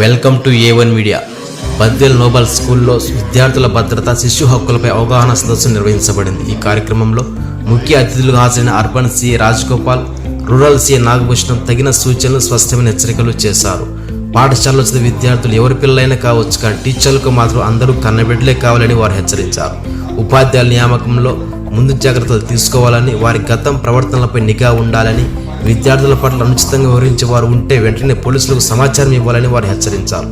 Welcome to A one media Badvel noble స్కూల్లో విద్యార్థుల భద్రత శిశు హక్కులపై అవగాహన సదస్సు నిర్వహించబడింది. ఈ కార్యక్రమంలో ముఖ్య అతిథులుగా హాజరైన urban C Rajagopal rural C Nagabhushanam తగిన సూచనలు స్పష్టమైన హెచ్చరికలు చేశారు. పాఠశాలలో చదివే విద్యార్థులు ఎవరి పిల్లలైనా కావచ్చు కానీ టీచర్లకు మాత్రం అందరూ కన్నబిడ్డలే కావాలని వారు హెచ్చరించారు. ఉపాధ్యాయుల నియామకంలో ముందు జాగ్రత్తలు తీసుకోవాలని వారి గతం ప్రవర్తనలపై నిఘా ఉండాలని విద్యార్థుల పట్ల అనుచితంగా వివరించే వారు ఉంటే వెంటనే పోలీసులకు సమాచారం ఇవ్వాలని వారు హెచ్చరించారు.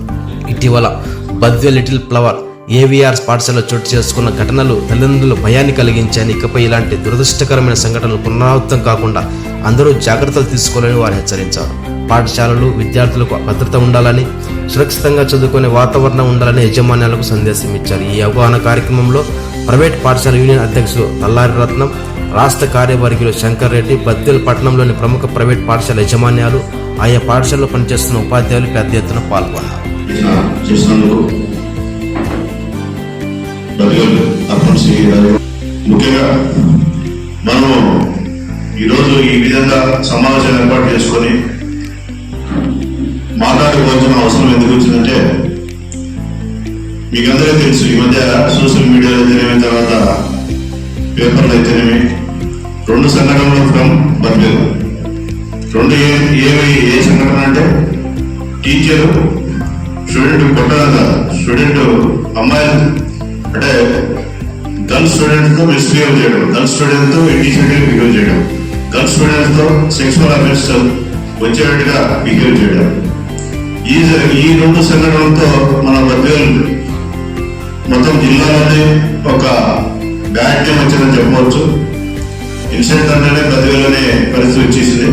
ఇటీవల బద్వే లిటిల్ ఫ్లవర్ ఏవిఆర్ పాఠశాలలో చోటు చేసుకున్న ఘటనలు తల్లిదండ్రులు భయాన్ని కలిగించాయని ఇకపై ఇలాంటి దురదృష్టకరమైన సంఘటనలు పునరావృతం కాకుండా అందరూ జాగ్రత్తలు తీసుకోవాలని వారు హెచ్చరించారు. పాఠశాలలు విద్యార్థులకు భద్రత ఉండాలని సురక్షితంగా చదువుకునే వాతావరణం ఉండాలని యజమాన్యాలకు సందేశం ఇచ్చారు. ఈ అవగాహన కార్యక్రమంలో ప్రైవేట్ పాఠశాల యూనియన్ అధ్యక్షులు తల్లారి రత్నం రాష్ట్ర కార్యవర్గులు శంకర్ రెడ్డి బద్దెల్ పట్టణంలోని ప్రముఖ ప్రైవేట్ పాఠశాల యజమాన్యాలు ఆయా పాఠశాలలో పనిచేస్తున్న ఉపాధ్యాయులు పెద్ద ఎత్తున పాల్గొన్నారు. ముఖ్యంగా మనము ఈరోజు ఈ విధంగా సమావేశం ఏర్పాటు చేసుకొని మాట్లాడుకోవాల్సిన అవసరం ఎందుకు వచ్చిందంటే మీకు అందరికీ తెలుసు ఈ మధ్య సోషల్ మీడియాలో అయితేనేమి తర్వాత పేపర్లు అయితేనేమి రెండు సంఘటనలు ఫ్రమ్ బదిలీలు రెండు ఏ ఏవి ఏ సంఘటన అంటే టీచరు స్టూడెంట్ కొట్టగా స్టూడెంట్ అమ్మాయిలు అంటే గర్ల్ స్టూడెంట్తో మిస్బిహేవ్ చేయడం గర్ల్ స్టూడెంట్తో తో బిహేవ్ చేయడం గర్ల్ స్టూడెంట్స్తో సెక్సువల్ అఫెన్స్ వచ్చేటట్టుగా బిహేవ్ చేయడం. ఈ ఈ రెండు సంఘటనలతో మన బద్వేలు మొత్తం జిల్లాలోనే ఒక బ్యాడ్ నేమ్ వచ్చిందని చెప్పవచ్చు. ఇన్సిడెంట్ అంటేనే బద్వేలోనే పరిస్థితి వచ్చేసింది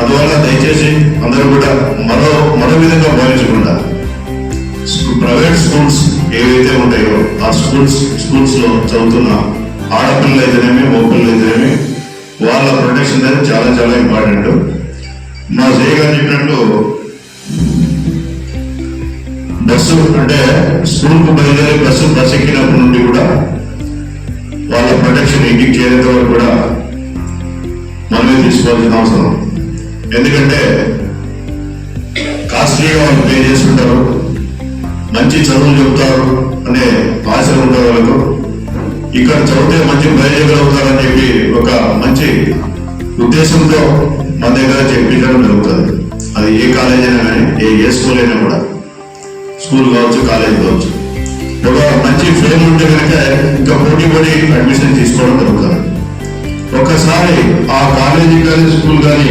అందువల్ల దయచేసి అందరూ కూడా మరో మరో విధంగా భావించకుండా ప్రైవేట్ స్కూల్స్ ఏవైతే ఉంటాయో ఆ స్కూల్స్ స్కూల్స్లో చదువుతున్న ఆడపిల్లలు అయితేనేమి ఓపిల్లలు అయితేనేమి వాళ్ళ ప్రొటెక్షన్ అనేది చాలా చాలా ఇంపార్టెంట్. మా జయ గారు చెప్పినట్టు బస్సు అంటే స్కూల్కు బయలుదేరి బస్సు బస్ ఎక్కినప్పటి నుండి కూడా వాళ్ళ ప్రొటెక్షన్ ఇంటికి చేరేంత వరకు కూడా మనమే తీసుకోవాల్సిన అవసరం. ఎందుకంటే కాస్ట్లీగా వాళ్ళు పే చేసుకుంటారు మంచి చదువులు చెబుతారు అనే ఆశలు ఉంటారు వాళ్ళకు. ఇక్కడ చదివితే మంచి బయలుదేరగలుగుతారని చెప్పి ఒక మంచి ఉద్దేశంతో మన దగ్గర చెప్పించడం జరుగుతుంది. అది ఏ కాలేజ్ అయినా కానీ ఏ ఏ స్కూల్ అయినా కూడా. స్కూల్ కావచ్చు కాలేజ్ కావచ్చు. ఒక మంచి ఫేమ్ ఉంటే కనుక ఇంకా పోటీ పడి అడ్మిషన్ తీసుకోవడం జరుగుతుంది ఒక్కసారి ఆ కాలేజీ కానీ స్కూల్ కానీ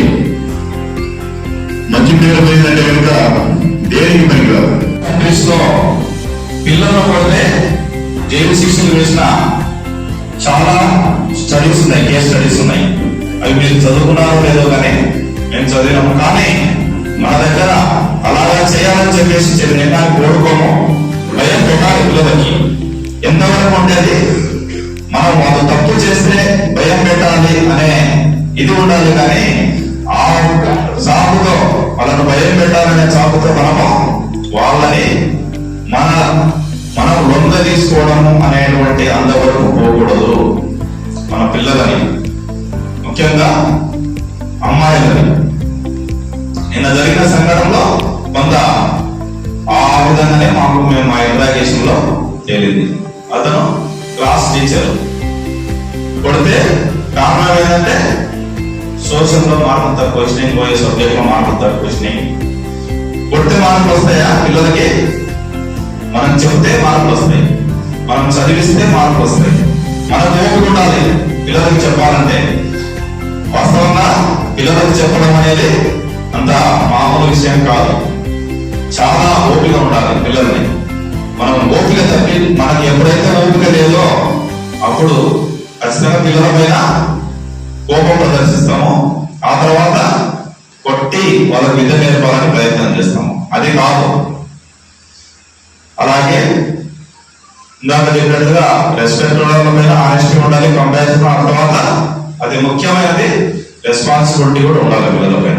మంచి పేరు పోయిందంటే కనుక దేనికి పని కాదు పిల్లలు పడితే జైలు శిక్షలు వేసిన చాలా స్టడీస్ ఉన్నాయి కేస్ స్టడీస్ ఉన్నాయి. అవి మీరు చదువుకున్నారో లేదో కానీ మేము చదివినాము కానీ మన దగ్గర అలాగా చేయాలని చెప్పేసి చెప్పిన కోరుకోము భయం పిల్లలకి ఎంతవరకు ఉండేది. మనం వాళ్ళు తప్పు చేస్తే భయం పెట్టాలి అనే ఇది ఉండాలి కానీ ఆ సాకుతో వాళ్ళను భయం పెట్టాలనే సాకుతో మనము వాళ్ళని మన మనం లొంగ తీసుకోవడం అనేటువంటి అంతవరకు పోకూడదు. మన పిల్లలని ముఖ్యంగా అమ్మాయిలని. నిన్న జరిగిన సంఘటనలో మాకు మేము మా ఇంట్రాగేషన్ తేలింది అతను క్లాస్ టీచర్. కొడితే కారణం ఏంటంటే సోషల్లో మార్కులు తక్కువ వచ్చినాయి పోయే సబ్జెక్ట్లో మార్కులు తక్కువ వచ్చినాయి. కొడితే మార్కులు వస్తాయా? పిల్లలకి మనం చెప్తే మార్కులు వస్తాయి. మనం చదివిస్తే మార్కులు వస్తాయి. మనకు ఓపిక ఉండాలి. పిల్లలకి చెప్పాలంటే వాస్తవంగా పిల్లలకు చెప్పడం అనేది అంత మామూలు విషయం కాదు. పిల్లల్ని. మనం ఓపిక తప్పి మనకి ఎప్పుడైతే ఓపిక లేదో అప్పుడు ఖచ్చితంగా పిల్లల పైన కోపం ప్రదర్శిస్తాము. ఆ తర్వాత కొట్టి వాళ్ళకి విద్య నేర్పాలని ప్రయత్నం చేస్తాము. అది కాదు. అలాగే ఇందాక చెప్పినట్టుగా రెస్పెక్ట్ ఉండడం పైన ఆనెస్టీ ఉండాలి కంపారిజన్ ఆ తర్వాత అది ముఖ్యమైనది రెస్పాన్సిబిలిటీ కూడా ఉండాలి పిల్లల పైన.